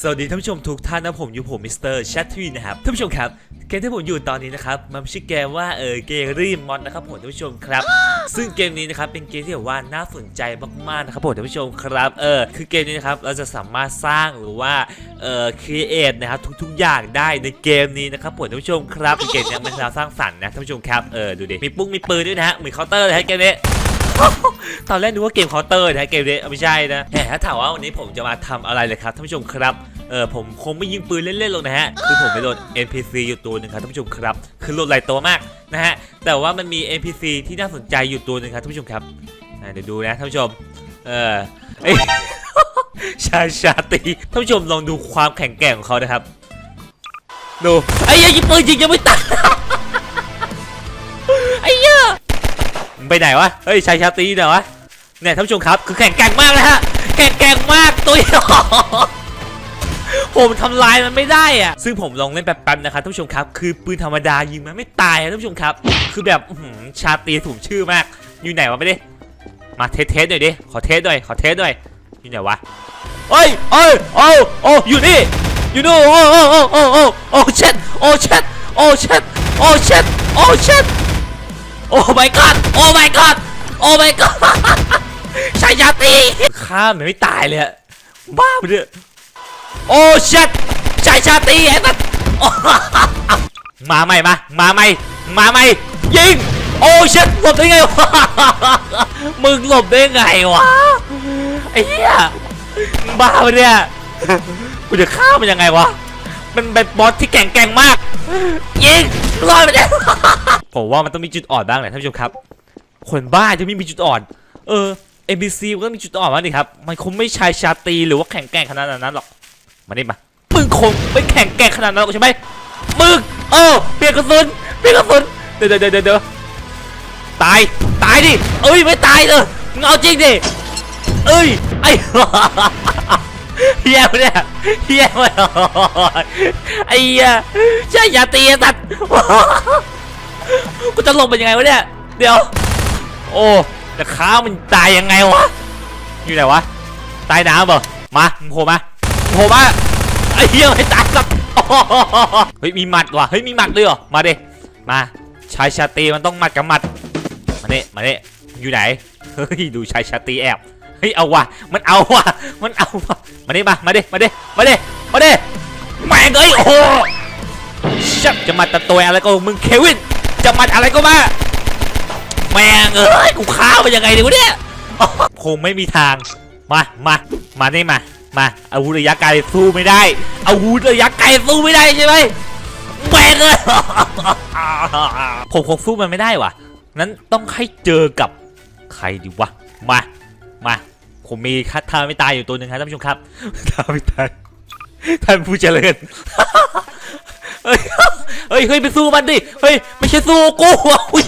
สวัสดีท่านผู้ชมทุกท่านนะผมอยู่ผมมิสเตอร์แชททีนะครับท่านผู้ชมครับเกมที่ผมอยู่ตอนนี้นะครับมันชื่อเกมว่าเออเกมรีมอนนะครับผมท่านผู้ชมครับ ซึ่งเกมนี้นะครับเป็นเกมที่แบบว่าน่าสนใจมากๆนะครับผมท่านผู้ชมครับเออคือเกมนี้นะครับเราจะสามารถสร้างหรือว่าเออครีเอทนะครับทุกๆอย่างได้ในเกมนี้นะครับผมท่านผู้ชมครับเกมนี้มันเราสร้างสรรค์นะท่านผู้ชมครับเออดูดิมีปุ้งมีปืนด้วยนะฮะเหมือนเคาน์เตอร์เลยฮะเกมนี้ ตอนแรกนึกว่าเกมเคาน์เตอร์นะเกมนี้ไม่ใช่นะแหมถ้าถามว่าวันนี้ผมจะมาทำอะไรเลยครับท่านผู้ชมครับเออผมคงไม่ยิงปืนเล่นๆหรอกนะฮะคือผมไปโหลด NPC อยู่ตัวหนึ่งครับท่านผู้ชมครับ คือโหลดหลายตัวมากนะฮะแต่ว่ามันมี NPC ที่น่าสนใจอยู่ตัวหนึ่งครับท่านผู้ชมครับเดี๋ยวดูนะท่านผู้ชมเออเอ้ยชาชาตีท่านผู้ชมลองดูความแข็งแกร่งของเขานะครับดูไอ้ยิงปืนยิงยังไม่ตาย ไปไหนวะ เฮ้ยชายชาตรีไหนวะ เนี่ยท่านผู้ชมครับคือแข่งแกร่งมากนะฮะ แข่งแกร่งมากตัวผมทำลายมันไม่ได้อะซึ่งผมลองเล่นแป๊บๆนะครับท่านผู้ชมครับ คือปืนธรรมดายิงมันไม่ตายอะท่านผู้ชมครับ คือแบบชาตรีถูกชื่อมาก อยู่ไหนวะไม่ได้มาเทสเทสหน่อยดิ ขอเทสหน่อย ขอเทสหน่อย อยู่ไหนวะเอ้ยเอ้ยโอ้โอ้อยู่นี่ อยู่นู่นโอ้โอ้โอ้โอ้โอ้โอ้เช็ดโอ้เช็ดโอ้เช็ดโอ้เช็ดโอ้เช็ด โอ้ my god โอ้ my god โอ้ my god ชายชาตรีข้ามมันไม่ตายเลยอะบ้าไปเลยโอ้ชัดชายชาตรีไอ้สัสโอ้มาใหม่มา มาใหม่ มาใหม่ ยิง โอ้ชัดหลบได้ไงวะ มึงหลบได้ไงวะ ไอ้เหี้ยมึงบ้าไปเนี่ย กูจะฆ่ามันยังไงวะ มันเป็นบอสที่แข็งแกร่งมาก ยิงรอดไปเลย ผมว่ามันต้องมีจุดอ่อนบ้างแหละท่านผู้ชมครับ คนบ้าจะไม่มีจุดอ่อน เออ NPC มันก็มีจุดอ่อนบ้างดิครับ มันคงไม่ชายชาตีหรือว่าแข็งแกร่งขนาดนั้นหรอกมาดิมามึงคงไม่แข็งแกร่งขนาดนั้นหรอกใช่ไหมมึงเออเปลี่ยนกระสุนเปลี่ยนกระสุนเดี๋ยวเดี๋ยวเดี๋ยวตายตายดิเอ้ยไม่ตายเลยมึงเอาจริงดิเอ้ยไอ้เฮียเนี่ยเฮียมาไอ้เฮียใช่ยาตีสัตว์ กูจะลงเป็นยังไงวะเนี่ย เดี๋ยว โอ้แต่ข้ามันตายยังไงวะ อยู่ไหนวะ ตายน้ำเหรอมามึงโผล่มาโผล่มา ไอ้เหี้ยไม่ตายสักเฮ้ยมีหมัดว่ะ เฮ้ยมีหมัดด้วยเหรอ มาดิมาชายชาตีมันต้องหมัดกับหมัด มาเนี่ยมาเนี่ยอยู่ไหน เฮ้ยดูชายชาตีแอบ เฮ้ยเอาว่ะ มันเอาว่ะ มันเอาว่ะ มาดิมา มาดิมาดิมาดิมาดิแม่งเอ้ยโอ้ชักจะมาตะตัวอะไรก็มึงเควิน จะมาอะไรก็มาแม่งเอ้ยกูข้าวไปยังไงดีวะเนี่ยคงไม่มีทางมามามานี่มามาอาวุธระยะไกลสู้ไม่ได้อาวุธระยะไกลสู้ไม่ได้ใช่ไหมแม่งเลยผมคงสู้มันไม่ได้ว่ะนั้นต้องให้เจอกับใครดีวะมามาผมมีคัดท่าไม่ตายอยู่ตัวหนึ่งครับท่านผู้ชมครับท่าไม่ตายท่านผู้เจริญเฮ้ย เฮ้ยเฮ้ยไปสู้มันดิเฮ้ยไม่ใช่สู้กูอะอุ้ย